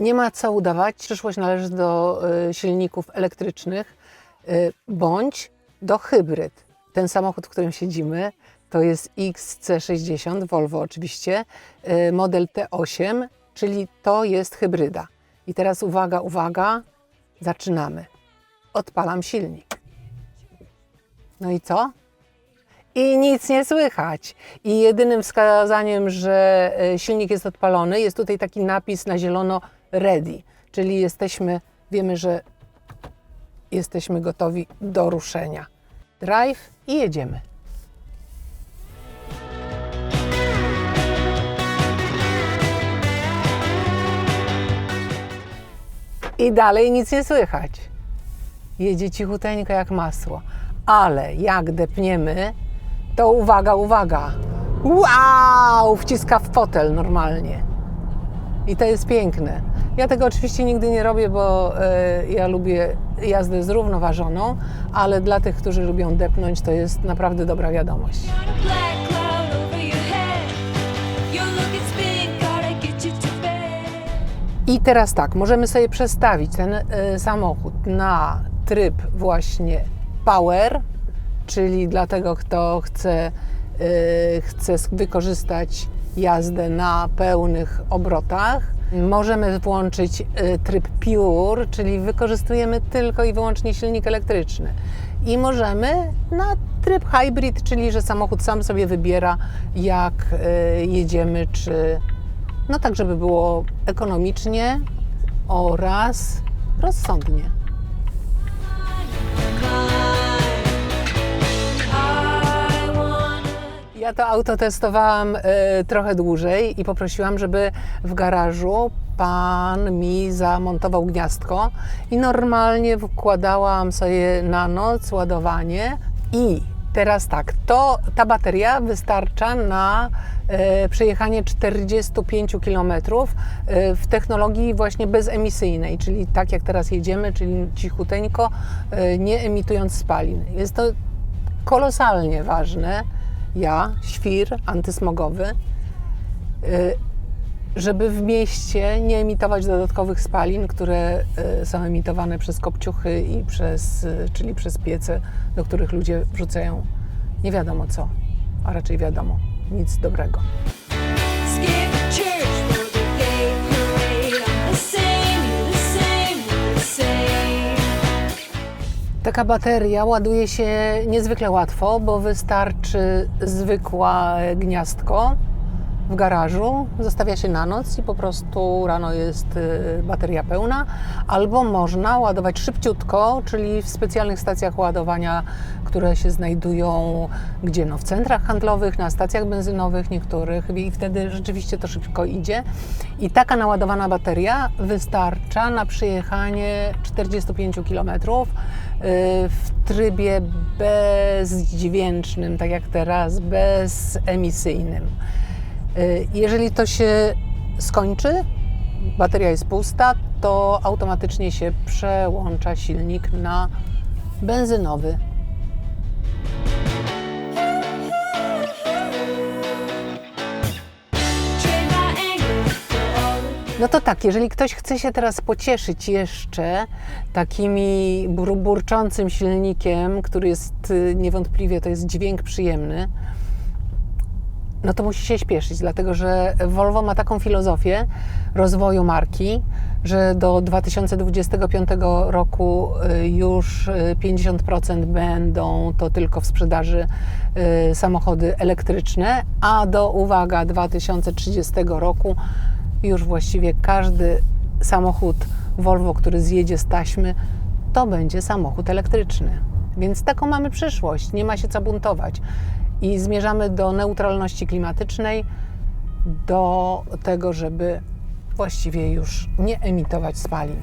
Nie ma co udawać. Przyszłość należy do y, silników elektrycznych y, bądź do hybryd. Ten samochód, w którym siedzimy, to jest XC60, Volvo oczywiście, y, model T8, czyli to jest hybryda. I teraz uwaga, uwaga, zaczynamy. Odpalam silnik. No i co? I nic nie słychać. I jedynym wskazaniem, że silnik jest odpalony, jest tutaj taki napis na zielono ready, czyli jesteśmy, wiemy, że jesteśmy gotowi do ruszenia. Drive i jedziemy. I dalej nic nie słychać. Jedzie cichuteńko jak masło. Ale jak depniemy, to uwaga, uwaga. Wow! Wciska w fotel normalnie. I to jest piękne. Ja tego oczywiście nigdy nie robię, bo e, ja lubię jazdę zrównoważoną, ale dla tych, którzy lubią depnąć, to jest naprawdę dobra wiadomość. I teraz tak, możemy sobie przestawić ten y, samochód na tryb właśnie power, czyli dla tego, kto chce, y, chce wykorzystać jazdę na pełnych obrotach. Możemy włączyć y, tryb pure, czyli wykorzystujemy tylko i wyłącznie silnik elektryczny. I możemy na tryb hybrid, czyli że samochód sam sobie wybiera, jak y, jedziemy, czy no tak, żeby było ekonomicznie oraz rozsądnie. Ja to auto testowałam e, trochę dłużej i poprosiłam, żeby w garażu pan mi zamontował gniazdko i normalnie wkładałam sobie na noc ładowanie i teraz tak, to ta bateria wystarcza na e, przejechanie 45 km e, w technologii właśnie bezemisyjnej, czyli tak jak teraz jedziemy, czyli cichuteńko, e, nie emitując spalin. Jest to kolosalnie ważne, ja, świr antysmogowy, y, żeby w mieście nie emitować dodatkowych spalin, które y, są emitowane przez kopciuchy i przez, y, czyli przez piece, do których ludzie wrzucają nie wiadomo co, a raczej wiadomo, nic dobrego. Taka bateria ładuje się niezwykle łatwo, bo wystarczy zwykła gniazdko w garażu, zostawia się na noc i po prostu rano jest y, bateria pełna, albo można ładować szybciutko, czyli w specjalnych stacjach ładowania, które się znajdują gdzie no, w centrach handlowych, na stacjach benzynowych niektórych i wtedy rzeczywiście to szybko idzie. I taka naładowana bateria wystarcza na przejechanie 45 km w trybie bezdźwięcznym, tak jak teraz, bezemisyjnym. Y, Jeżeli to się skończy, bateria jest pusta, to automatycznie się przełącza silnik na benzynowy. No to tak, jeżeli ktoś chce się teraz pocieszyć jeszcze takimi bur- burczącym silnikiem, który jest y, niewątpliwie, to jest dźwięk przyjemny, no to musi się śpieszyć, dlatego że Volvo ma taką filozofię rozwoju marki, że do 2025 roku y, już y, 50% będą to tylko w sprzedaży y, samochody elektryczne, a do uwaga 2030 roku już właściwie każdy samochód Volvo, który zjedzie z taśmy, to będzie samochód elektryczny. Więc taką mamy przyszłość, nie ma się co buntować. I zmierzamy do neutralności klimatycznej, do tego, żeby właściwie już nie emitować spalin.